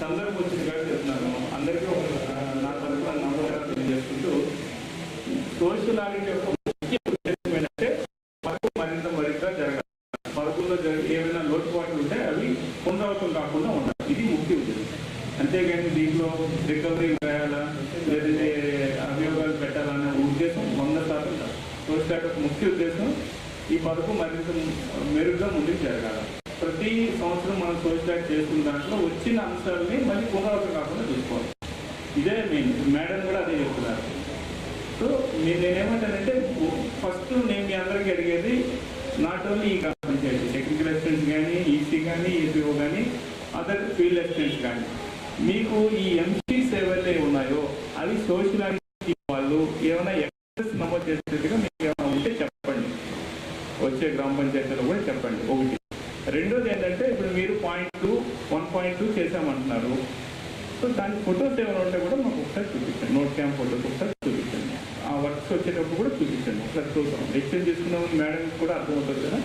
సందర్భం వచ్చింది కాబట్టి చెప్తున్నాను. అందరికీ ఒక నా తరఫున నమస్కారం తెలియజేసుకుంటూ సోషల్ ఆడిట్ యొక్క ముఖ్య ఉద్దేశం ఏంటంటే పరుగు మరింత మరింత జరగాలి. పరుగుల్లో జరిగే ఏమైనా లోటుపాట్లు ఉంటే అవి పునరావృతం కాకుండా ఉండాలి. ఇది ముఖ్య ఉద్దేశం. అంతేగాని దీంట్లో రికవరీ వేయాలా లేదంటే అభియోగాలు పెట్టాలనే ఉద్దేశం వంద శాతం సోషల్ ఆడిట్ ముఖ్య ఉద్దేశం ఈ పథకం మరింత మెరుగ్గా ముందుకు జరగాలి. ప్రతి సంవత్సరం మనం సోషల్ యాక్ట్ చేస్తున్న దాంట్లో వచ్చిన అంశాలని మళ్ళీ పునరావృతం కాకుండా చూసుకోవాలి ఇదే మెయిన్ మేడం కూడా అదే చెప్తున్నారు. సో నేను నేనేమంటానంటే ఫస్ట్ నేను మీ అందరికీ అడిగేది నాట్ ఓన్లీ ఈ పంచాయతీ టెక్నికల్ అసిస్టెంట్స్ కానీ ఈసీ కానీ ఏపీఓ కానీ అదర్ ఫీల్డ్ అసిస్టెంట్స్ కానీ మీకు ఈ ఎంసీస్ ఏవైతే ఉన్నాయో అవి సోషల్ వాళ్ళు ఏమైనా ఎక్సెస్ నమోదు చేసేట్టుగా మీకు ఏమైనా ఉంటే చెప్పండి. వచ్చే గ్రామ పంచాయతీలో కూడా చెప్పండి. ఒకటి మీరు point two one point two చేసామంటున్నారు so దాని ఫొటోస్ ఏమైనా ఉంటే కూడా మాకు ఒకసారి చూపించండి. నోట్ క్యాంప్ ఫోటోస్ ఒకసారి చూపించండి. ఆ వర్క్స్ వచ్చేటప్పుడు కూడా చూపించండి. ఒకసారి చూద్దాం. ఎక్స్చేంజ్ చేసుకున్నామని మేడం కూడా అర్థమవుతుంది కదా?